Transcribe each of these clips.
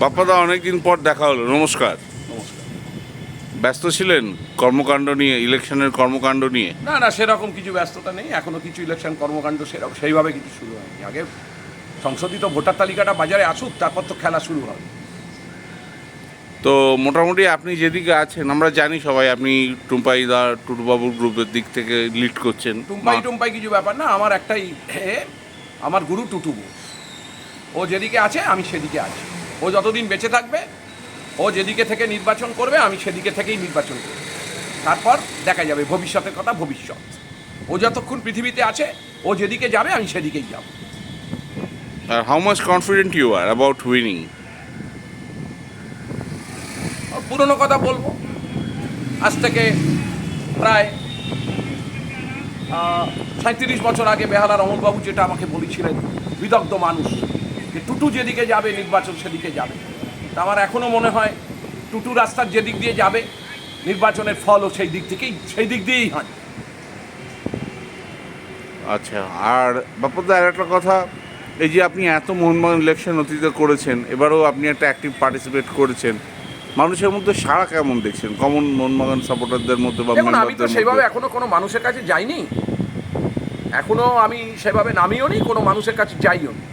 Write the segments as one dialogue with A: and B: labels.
A: বাপ্পাদা অনেকদিন পর দেখা হলো। নমস্কার।
B: নমস্কার।
A: ব্যস্ত ছিলেন কর্মকাণ্ড নিয়ে ইলেকশনের কর্মকাণ্ড নিয়ে?
B: না না সেরকম কিছু ব্যস্ততা নেই। এখনও কিছু ইলেকশন কর্মকাণ্ড সেরকম সেইভাবে কিছু শুরু হয়নি। আগে সংশোধিত ভোটার তালিকাটা বাজারে আসুক তারপর তো খেলা শুরু হবে।
A: তো মোটামুটি আপনি যেদিকে আছেন আমরা জানি সবাই আপনি টুম্পাই দা টুটুবাবুর গ্রুপের দিক থেকে লিড করছেন।
B: টুম্পাই টুম্পাই কিছু ব্যাপার না আমার একটাই আমার গুরু টুটুবু। ও যেদিকে আছে আমি সেদিকে আছি। ও যতদিন বেঁচে থাকবে ও যেদিকে থেকে নির্বাচন করবে আমি সেদিকে থেকেই নির্বাচন করব। তারপর দেখা যাবে ভবিষ্যতের কথা ভবিষ্যৎ। ও যতক্ষণ পৃথিবীতে আছে ও যেদিকে যাবে আমি সেদিকেই যাব।
A: How much confident you are about winning
B: পুরনো কথা বলব। আজ থেকে প্রায় সাঁত্রিশ বছর আগে বেহালার অমলবাবু যেটা আমাকে বলেছিলেন বিদগ্ধ মানুষ। যে টুটু যেদিকে যাবে নির্বাচন সেদিকে যাবে। তা আমার এখনও মনে হয় টুটু রাস্তার যেদিক দিয়ে যাবে নির্বাচনের ফলও সেই দিক থেকেই সেই দিক দিয়েই হয়।
A: আচ্ছা আর বাপ্পাদা আর একটা কথা এই যে আপনি এত মোহনবাগান ইলেকশন অতীতে করেছেন এবারও আপনি একটা অ্যাক্টিভ পার্টিসিপেট করেছেন মানুষের মধ্যে সাড়া কেমন দেখছেন? কমন মোহনবাগান সাপোর্টারদের মধ্যে বা
B: আমি তো
A: মধ্যে?
B: এখনও কোনো মানুষের কাছে যাইনি। এখনও আমি সেভাবে নামিও নি কোনো মানুষের কাছে যাইও নি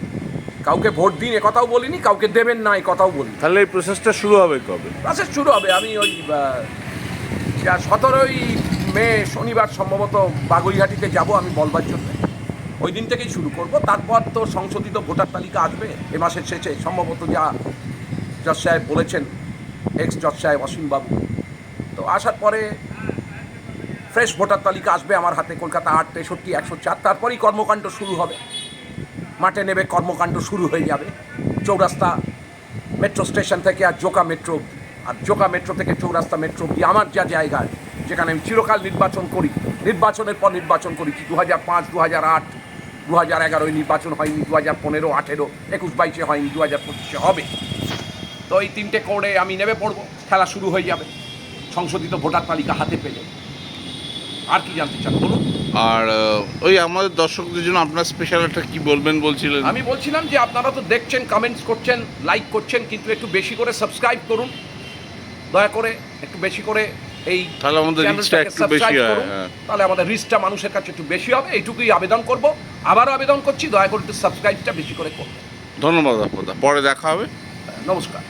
B: কাউকে ভোট দিন কথাও বলিনি কাউকে দেবেন না কথাও বলিনি।
A: তাহলে এই প্রসেসটা শুরু হবে কবে?
B: প্রসেস শুরু হবে আমি ওই সতেরোই মে শনিবার সম্ভবত বাগুইহাটিতে যাব আমি বলবার জন্য। ওই দিন থেকেই শুরু করব তারপর তো সংশোধিত ভোটার তালিকা আসবে এ মাসের শেষে। সম্ভবত যা জজ সাহেব বলেছেন এক্স জজ সাহেব অসীমবাবু। তো আসার পরে ফ্রেশ ভোটার তালিকা আসবে আমার হাতে কলকাতা আট তেষট্টি একশো চার তারপরেই কর্মকাণ্ড শুরু হবে। মাঠে নেবে কর্মকাণ্ড শুরু হয়ে যাবে। চৌরাস্তা মেট্রো স্টেশন থেকে আর জোকা মেট্রো আর জোকা মেট্রো থেকে চৌরাস্তা মেট্রো অবধি আমার যা জায়গায় যেখানে আমি চিরকাল নির্বাচন করি। নির্বাচনের পর নির্বাচন করেছি দু হাজার পাঁচ দু হাজার আট দু হাজার এগারোয় নির্বাচন হয়নি দু হাজার পনেরো, আঠেরো, একুশ বাইশে হয়নি দু হাজার পঁচিশে হবে। তো এই তিনটে কোডে আমি নেমে পড়ব, খেলা শুরু হয়ে যাবে। সংশোধিত ভোটার তালিকা হাতে পেলে। আর কি জানতে চান? বলুন।
A: আর ওই আমাদের দর্শকদের জন্য আপনার স্পেশাল একটা কি বলবেন বলছিলেন?
B: আমি বলছিলাম যে আপনারা তো দেখছেন কমেন্টস করছেন লাইক করছেন কিন্তু একটু বেশি করে সাবস্ক্রাইব করুন। দয়া করে একটু বেশি করে এই
A: তাহলে আমাদের রিচটা একটু বেশি হয় হ্যাঁ।
B: তাহলে আমাদের রিচটা মানুষের কাছে একটু বেশি হবে। এইটুকুই আবেদন করব। আবারও আবেদন করছি দয়া করে একটু সাবস্ক্রাইবটা বেশি করে করুন।
A: ধন্যবাদ বাপ্পাদা পরে দেখা হবে।
B: নমস্কার।